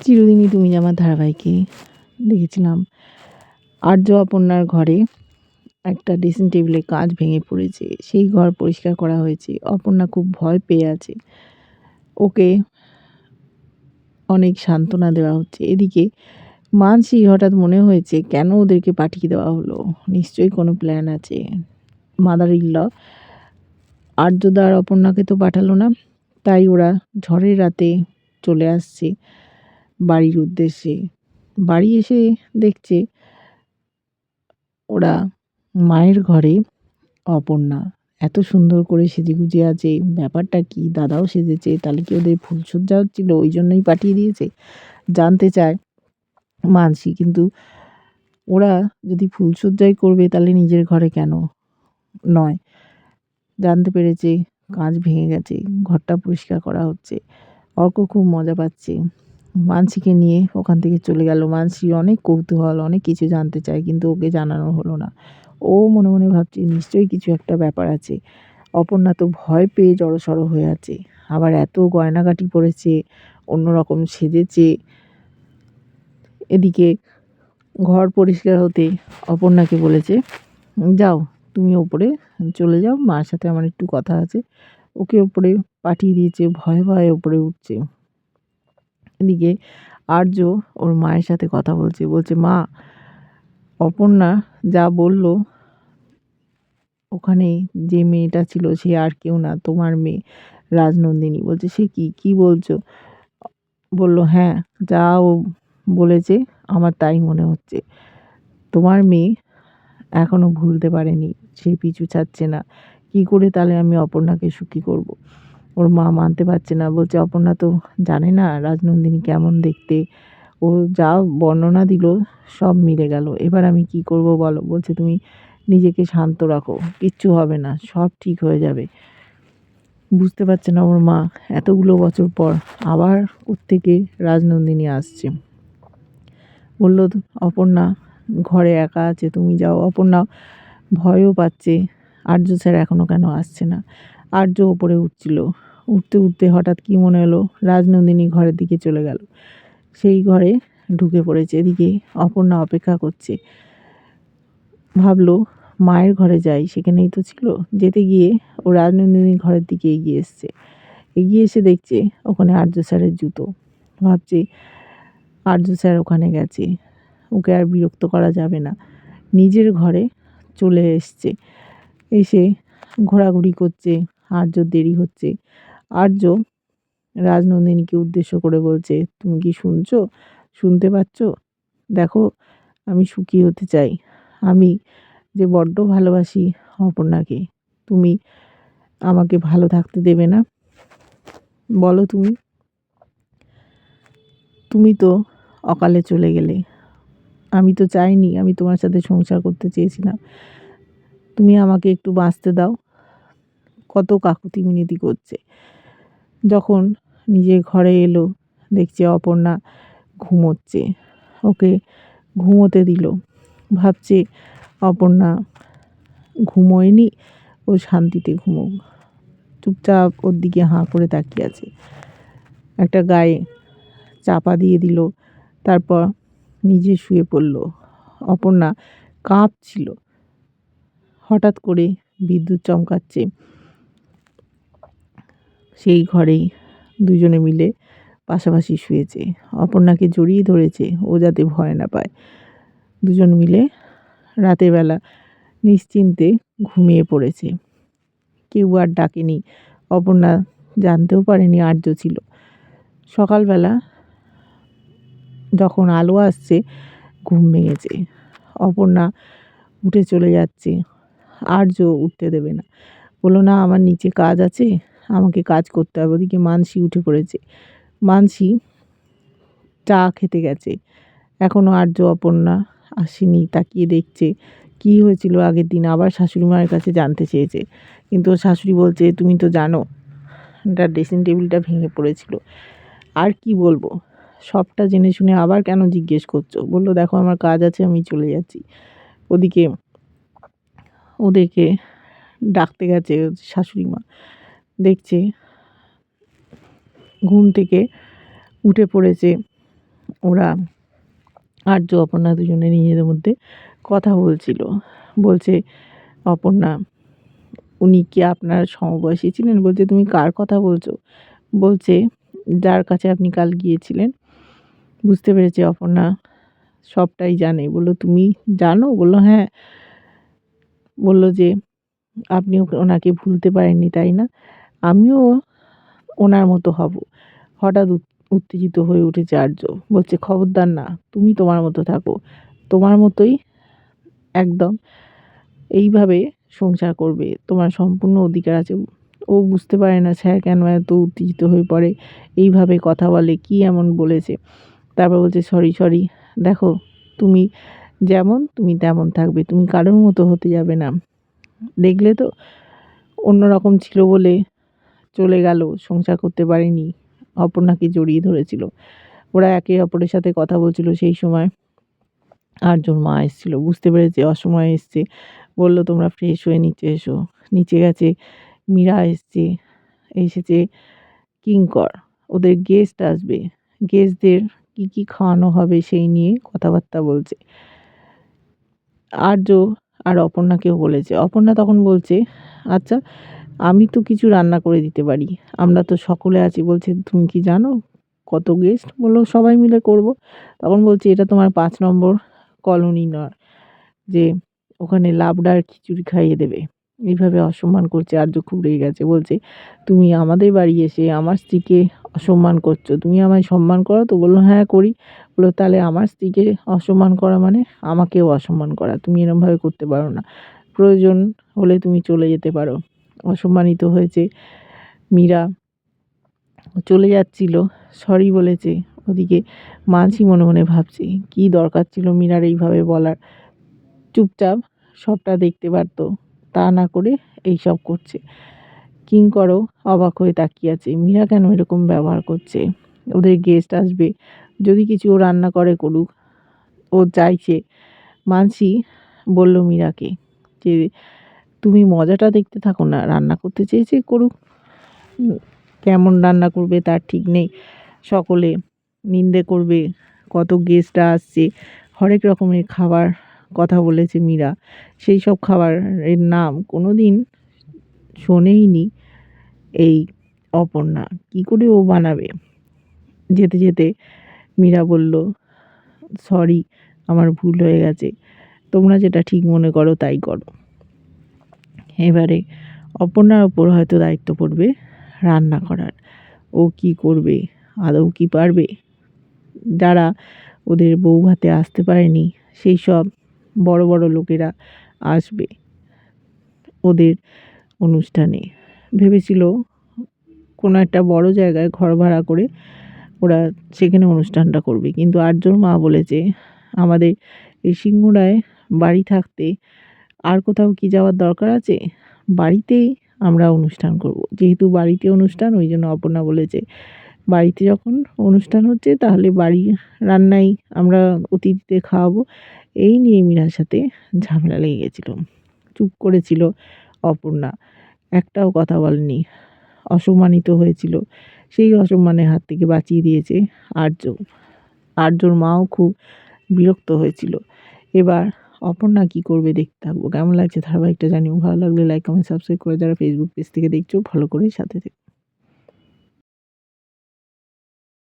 চিরদিনই তুমি আমার ধারাবাহিকে দেখেছিলাম। আর্য অপর্ণার ঘরে একটা ড্রেসিং টেবিলে কাঁচ ভেঙে পড়েছে। সেই ঘর পরিষ্কার করা হয়েছে। অপর্ণা খুব ভয় পেয়ে আছে। ওকে অনেক সান্ত্বনা দেওয়া হচ্ছে। এদিকে মানসি হঠাৎ মনে হয়েছে, কেন ওদেরকে পাঠিয়ে দেওয়া হলো? নিশ্চয়ই কোনো প্ল্যান আছে। মাদার ইল্ল আর্যদার অপর্ণাকে তো পাঠালো না, তাই ওরা ঝড়ের রাতে চলে আসছে। বাড়ির উদ্দেশ্যে। বাড়ি এসে দেখছে ওরা মায়ের ঘরে অপর্ণা। এত সুন্দর করে সেজে গুজে আছে। ব্যাপারটা কি? দাদাও সেজেছে। তাহলে কি ওদের ফুলসজ্জা হচ্ছিল? ওই জন্যই পাঠিয়ে দিয়েছে। জানতে চায় মানসি। কিন্তু ওরা যদি ফুলসজ্জাই করবে, তাহলে নিজের ঘরে কেন? নয়। জানতে পেরেছে কাঁচ ভেঙে গেছে। ঘরটা পরিষ্কার করা হচ্ছে। অর্ক খুব মজা পাচ্ছে। মানসিকে নিয়ে ওখান থেকে চলে গেল। মানসি অনেক কৌতূহল, অনেক কিছু জানতে চায়, কিন্তু ওকে জানানো হলো না। ও মনে মনে ভাবছে, নিশ্চয়ই কিছু একটা ব্যাপার আছে। অপর্ণা তো ভয় পেয়ে জড়সড় হয়ে আছে। আবার এত গয়নাগাটি পরেছে, অন্যরকম সেজেছে। এদিকে ঘর পরিষ্কার হতে অপর্ণাকে বলেছে, যাও, তুমি ওপরে চলে যাও, মার সাথে আমার একটু কথা আছে। ওকে ওপরে পাঠিয়ে দিয়েছে, ভয়ে ভয়ে ওপরে উঠছে। এদিকে আর্য ওর মায়ের সাথে কথা বলছে বলছে, মা, অপর্ণা যা বলল, ওখানে যে মেয়েটা ছিল সে আর কেউ না, তোমার মেয়ে রাজনন্দিনী। বলছে, সে কি? কি বলছো? বলল হ্যাঁ যা ও বলেছে, আমার তাই মনে হচ্ছে। তোমার মেয়ে এখনও ভুলতে পারেনি, সে পিছু ছাড়ছে না। কি করে তাহলে আমি অপর্ণাকে সুখী করব। ওর মা মানতে পারছে না। বলছে, অপর্ণা তো জানে না রাজনন্দিনী কেমন দেখতে। ও যা বর্ণনা দিল, সব মিলে গেল। এবার আমি কি করব বলো? বলছে, তুমি নিজেকে শান্ত রাখো, কিচ্ছু হবে না, সব ঠিক হয়ে যাবে। বুঝতে পারছে না ওর মা। এতগুলো বছর পর আবার থেকে রাজনন্দিনী আসছে। বলল, অপর্ণা ঘরে একা আছে, তুমি যাও। অপর্ণা ভয়ও পাচ্ছে। আর্য স্যার এখনও কেন আসছে না? আর্য ওপরে উঠছিল। উঠতে উঠতে হঠাৎ কি মনে হলো? রাজনন্দিনী ঘরের দিকে চলে গেল। সেই ঘরে ঢুকে পড়েছে। এদিকে অপর্ণা অপেক্ষা করছে। ভাবলো, মায়ের ঘরে যাই, সেখানেই তো ছিল। যেতে গিয়ে ও রাজনন্দিনীর ঘরের দিকে এগিয়ে এসছে। এগিয়ে এসে দেখছে ওখানে আর্য স্যারের জুতো। ভাবছে আর্য স্যার ওখানে গেছে। ওকে আর বিরক্ত করা যাবে না। নিজের ঘরে চলে এসছে। এসে ঘোরাঘুরি করছে, আর্য দেরি হচ্ছে। আর্য রাজনন্দিনীকে উদ্দেশ্য করে বলছে, তুমি কি শুনছো? শুনতে পাচ্ছ? দেখো, আমি সুখী হতে চাই। আমি যে বড্ড ভালোবাসি অপর্ণাকে, তুমি আমাকে ভালো থাকতে দেবে না? বলো তুমি। তুমি তো অকালে চলে গেলে। আমি তো চাইনি, আমি তোমার সাথে সংসার করতে চেয়েছিলাম। তুমি আমাকে একটু বাঁচতে দাও। কত কাকুতি মিনতি করছে। যখন নিজের ঘরে এলো, দেখছে অপর্ণা ঘুমোচ্ছে। ওকে ঘুমোতে দিল। ভাবছে অপর্ণা ঘুমোয়নি, ও শান্তিতে ঘুমোক। চুপচাপ ওর দিকে হাঁ করে তাকিয়ে আছে। একটা গায়ে চাপা দিয়ে দিল, তারপর নিজে শুয়ে পড়ল। অপর্ণা কাঁপছিল। হঠাৎ করে বিদ্যুৎ চমকাচ্ছে। সেই ঘরেই দুজনে মিলে পাশাপাশি শুয়েছে। অপর্ণাকে জড়িয়ে ধরেছে, ও যাতে ভয় না পায়। দুজন মিলে রাতেরবেলা নিশ্চিন্তে ঘুমিয়ে পড়েছে। কেউ আর ডাকেনি। অপর্ণা জানতেও পারেনি আর্য ছিল। সকালবেলা যখন আলো আসছে, ঘুম ভেঙেছে। অপর্ণা উঠে চলে যাচ্ছে। আর্য উঠতে দেবে না। বলল, না, আমার নিচে কাজ আছে, আমাকে কাজ করতে হবে। ওদিকে মানসি উঠে পড়েছে। মানসি চা খেতে গেছে। এখনও আর্য অপর্ণা আসেনি, তাকিয়ে দেখছে কি হয়েছিল আগের দিন। আবার শাশুড়ি মায়ের কাছে জানতে চেয়েছে। কিন্তু শাশুড়ি বলছে, তুমি তো জানো, এটা ড্রেসিং টেবিলটা ভেঙে পড়েছিল। আর কি বলব? সবটা জেনে শুনে আবার কেন জিজ্ঞেস করছ? বলল, দেখো, আমার কাজ আছে, আমি চলে যাচ্ছি। ওদিকে ওদেরকে ডাকতে গেছে শাশুড়ি মা। দেখছে ঘুম থেকে উঠে পড়েছে ওরা। আর্য, অপর্ণা দুজনে নিজেদের মধ্যে কথা বলছিল। বলছে, অপর্ণা, উনি কি আপনার সমবয়সী ছিলেন? বলছে, তুমি কার কথা বলছো? বলছে, যার কাছে আপনি কাল গিয়েছিলেন? বুঝতে পেরেছে অপর্ণা, সবটাই জানে। বলল, তুমি জানো? বলল হ্যাঁ। বলল যে, আপনি ওনাকে ভুলতে পারেননি, তাই না? আমিও ওনার মতো হব। হঠাৎ উত- উত্তেজিত হয়ে উঠেছে আর্য বলছে, খবরদার না, তুমি তোমার মতো থাকো। তোমার মতোই একদম এইভাবে সংসার করবে। তোমার সম্পূর্ণ অধিকার আছে। ও বুঝতে পারে না, স্যার, কেন এত উত্তেজিত হয়ে পড়ে? এইভাবে কথা বলে, কি এমন বলেছে? তারপর বলছে, সরি সরি, দেখো, তুমি যেমন তুমি তেমন থাকবে, তুমি কারোর মতো হতে যাবে না। দেখলে তো অন্যরকম ছিল বলে চলে গেল, সংসার করতে পারেনি, অপর্ণাকে জড়িয়ে ধরেছিল। ওরা একে অপরের সাথে কথা বলছিল সেই সময়। আটজন মা এসেছিল, বুঝতে পেরেছে, অসময়ে এসছে। বলল, তোমরা ফ্রেশ হয়ে নিচে এসো। নিচে গেছে, মীরা এসছে, এসেছে কিঙ্কর। ওদের গেস্ট আসবে। গেস্টদের কী কী খাওয়ানো হবে সেই নিয়ে কথাবার্তা বলছে। আর্য আর অপর্ণাকেও বলেছে। অপর্ণা তখন বলছে আচ্ছা আমি তো কিছু রান্না করে দিতে পারি। আমরা তো সকলে আছি। বলছে, তুমি কি জানো কত গেস্ট বলল, সবাই মিলে করব। তখন বলছে, এটা তোমার পাঁচ নম্বর কলোনি নয়, যে ওখানে লাবডার খিচুড়ি খাইয়ে দেবে। এইভাবে অসম্মান করছে আর্য খুব রেগে গেছে। বলছে, তুমি আমাদের বাড়ি এসে আমার স্ত্রীকে অসম্মান করছ। তুমি আমায় সম্মান করো? তো বলল হ্যাঁ করি। বলল, তাহলে আমার স্ত্রীকে অসম্মান করা মানে আমাকেও অসম্মান করা। তুমি এরমভাবে করতে পারো না। প্রয়োজন হলে তুমি চলে যেতে পারো। অসম্মানিত হয়েছে মীরা। চলে যাচ্ছিল, সরি বলেছে। ওদিকে মাঝি মনে মনে ভাবছে, কী দরকার ছিল মীরার এইভাবে বলার? চুপচাপ সবটা দেখতে পারতো। তা না করে এই সব করছে কিঙ্করও অবাক হয়ে তাকিয়ে আছে। মীরা কেন এরকম ব্যবহার করছে? ওদের গেস্ট আসবে। যদি কিছু ও রান্না করে করুক, ও চাইছে। মানসি বলল মীরাকে যে, তুমি মজাটা দেখতে থাকো না। রান্না করতে চেয়েছে করুক। কেমন রান্না করবে তার ঠিক নেই। সকলে নিন্দে করবে। কত গেস্টরা আসছে। হরেক রকমের খাবার কথা বলেছে মীরা। সেই সব খাবারের নাম কোনো দিন শোনেইনি এই অপর্ণা। কী করে ও বানাবে? যেতে যেতে মীরা বলল, সরি, আমার ভুল হয়ে গেছে। তোমরা যেটা ঠিক মনে করো তাই করো। এবারে অপর্ণার ওপর হয়তো দায়িত্ব পড়বে রান্না করার। ও কি করবে? আদৌ কি পারবে? যারা ওদের বউ ভাতে আসতে পারেনি, সেই সব বড় বড় লোকেরা আসবে ওদের অনুষ্ঠানে। ভেবেছিল কোনো একটা বড় জায়গায় ঘর ভাড়া করে ওরা সেখানে অনুষ্ঠানটা করবে। কিন্তু আটজন মা বলেছে, আমাদের এই সিংহরায় বাড়ি থাকতে আর কোথাও কি যাওয়ার দরকার আছে? বাড়িতেই আমরা অনুষ্ঠান করব। যেহেতু বাড়িতে অনুষ্ঠান, ওই জন্য অপর্ণা বলেছে বাড়িতে যখন অনুষ্ঠান হচ্ছে, তাহলে বাড়ি রান্নাই আমরা অতিথিদের খাওয়াবো। এই নিয়ে মীরার সাথে ঝামেলা লেগে গেছিল। চুপ করেছিল অপর্ণা। একটাও কথা বলেনি। অসম্মানিত হয়েছিল। সেই অসম্মানের হাত থেকে বাঁচিয়ে দিয়েছে আর্য আর্যর মাও খুব বিরক্ত হয়েছিল। এবার অপর্ণা কী করবে দেখতে থাকব। কেমন লাগছে ধারাবাহিকটা জানিও। ভালো লাগলে লাইক কমেন্ট সাবস্ক্রাইব করে যারা ফেসবুক পেজ থেকে দেখছ ভালো করে সাথে থেকো।